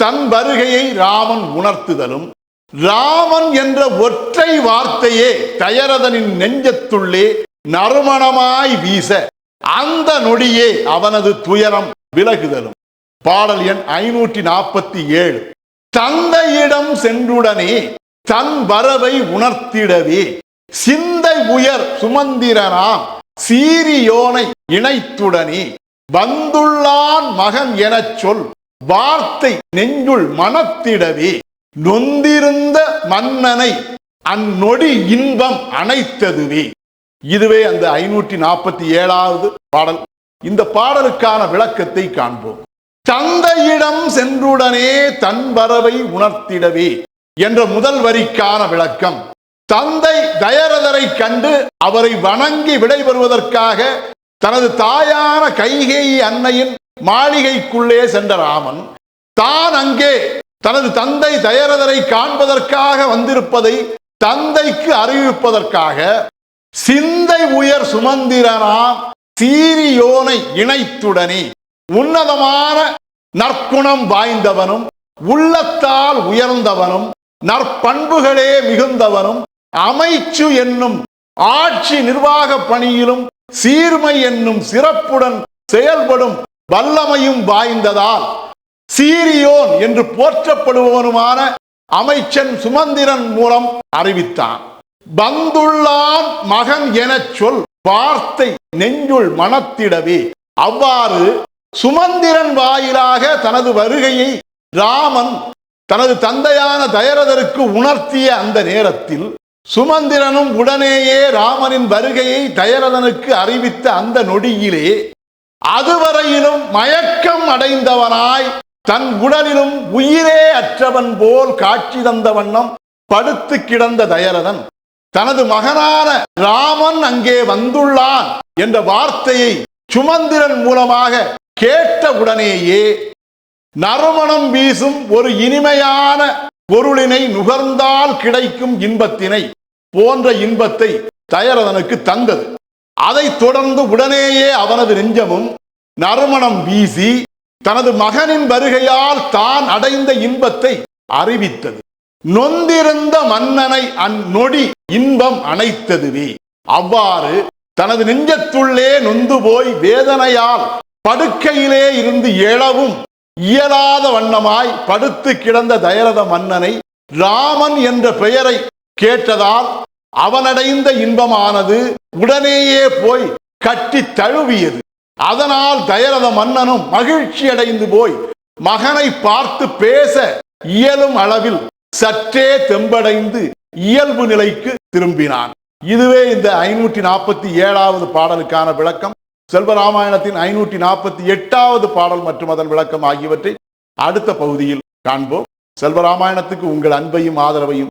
தன் வருகையை ராமன் உணர்த்துதலும் ராமன் என்ற ஒற்றை வார்த்தையே தயரதனின் நெஞ்சத்துள்ளே நறுமணமாய் வீச அந்த நொடியே அவனது துயரம் விலகுதலும். பாடல் எண் ஐநூற்றி நாற்பத்தி ஏழு. தந்தையிடம் சென்றுடனே தன் வரவை உணர்த்திடவே சிந்தை உயர் சுமந்திரனாம் சீரியோனை இணைத்துடனே வந்துள்ளான் மகன் எனச் சொல் வார்த்தை நெஞ்சுள் மனத்திடவே நொந்திருந்த மன்னனை அந்நொடி இன்பம் அணைத்ததுவே. இதுவே அந்த ஐநூற்றி நாற்பத்தி ஏழாவது பாடல். இந்த பாடலுக்கான விளக்கத்தை காண்போம். தந்தையிடம் சென்றுடனே தன் வரவை உணர்த்திடவே என்ற முதல் வரிக்கான விளக்கம். தந்தை தயரதரை கண்டு அவரை வணங்கி விடைபெறுவதற்காக தனது தாயான கைகேயி அன்னையின் மாளிகைக்குள்ளே சென்ற ராமன் தான் அங்கே தனது தந்தை தயரதரை காண்பதற்காக வந்திருப்பதை தந்தைக்கு அறிவிப்பதற்காக சிந்தை உயர் சுமந்திரனாம் சீரியோனை இணைத்துடனே உன்னதமான நற்குணம் வாய்ந்தவனும் உள்ளத்தால் உயர்ந்தவனும் நற்பண்புகளே மிகுந்தவனும் அமைச்சு என்னும் ஆட்சி நிர்வாக பணியிலும் சீர்மை என்னும் சிறப்புடன் செயல்படும் வல்லமையும் வாய்ந்ததால் சீரியோன் என்று போற்றப்படுபவனுமான அமைச்சன் சுமந்திரன் மூலம் அறிவித்தான். வந்துள்ளான் மகன் எனச் சொல் வார்த்தை நெஞ்சுள் மனத்திடவே. அவ்வாறு சுமந்திரன் வாயிலாக தனது வருகையை ராமன் தனது தந்தையான தயரதருக்கு உணர்த்திய அந்த நேரத்தில் சுமந்திரனும் உடனேயே ராமனின் வருகையை தயரதனுக்கு அறிவித்த அந்த நொடியிலே அதுவரையிலும் மயக்கம் அடைந்தவனாய் தன் உடலிலும் உயிரே அற்றவன் போல் காட்சி தந்த வண்ணம் படுத்து கிடந்த தயரதன். தனது மகனான ராமன் அங்கே வந்துள்ளான் என்ற வார்த்தையை சுமந்திரன் மூலமாக கேட்ட உடனேயே நறுமணம் வீசும் ஒரு இனிமையான பொருளினை நுகர்ந்தால் கிடைக்கும் இன்பத்தினை போன்ற இன்பத்தை தயரதனுக்கு தந்தது. அதைத் தொடர்ந்து உடனேயே அவனது நெஞ்சமும் நறுமணம் வீசி தனது மகனின் வருகையால் தான் அடைந்த இன்பத்தை அறிவித்தது. நொந்திருந்த மன்னனை அந்நொடி இன்பம் அணைத்ததுவே. அவ்வாறு தனது நெஞ்சத்துள்ளே நொந்து போய் வேதனையால் படுக்கையிலே இருந்து எழவும் இயலாத வண்ணமாய் படுத்து கிடந்த தயரத மன்னனை ராமன் என்ற பெயரை கேட்டதால் அவனடைந்த இன்பமானது உடனேயே போய் கட்டி தழுவியது. அதனால் தயரத மன்னனும் மகிழ்ச்சி அடைந்து போய் மகனை பார்த்து பேச இயலும் அளவில் சற்றே தெம்படைந்து இயல்பு நிலைக்கு திரும்பினான். இதுவே இந்த ஐநூற்றி நாற்பத்தி ஏழாவது பாடலுக்கான விளக்கம். செல்வராமாயணத்தின் ஐநூற்றி நாற்பத்தி எட்டாவது பாடல் மற்றும் அதன் விளக்கம் ஆகியவற்றை அடுத்த பகுதியில் காண்போம். செல்வராமாயணத்துக்கு உங்கள் அன்பையும் ஆதரவையும்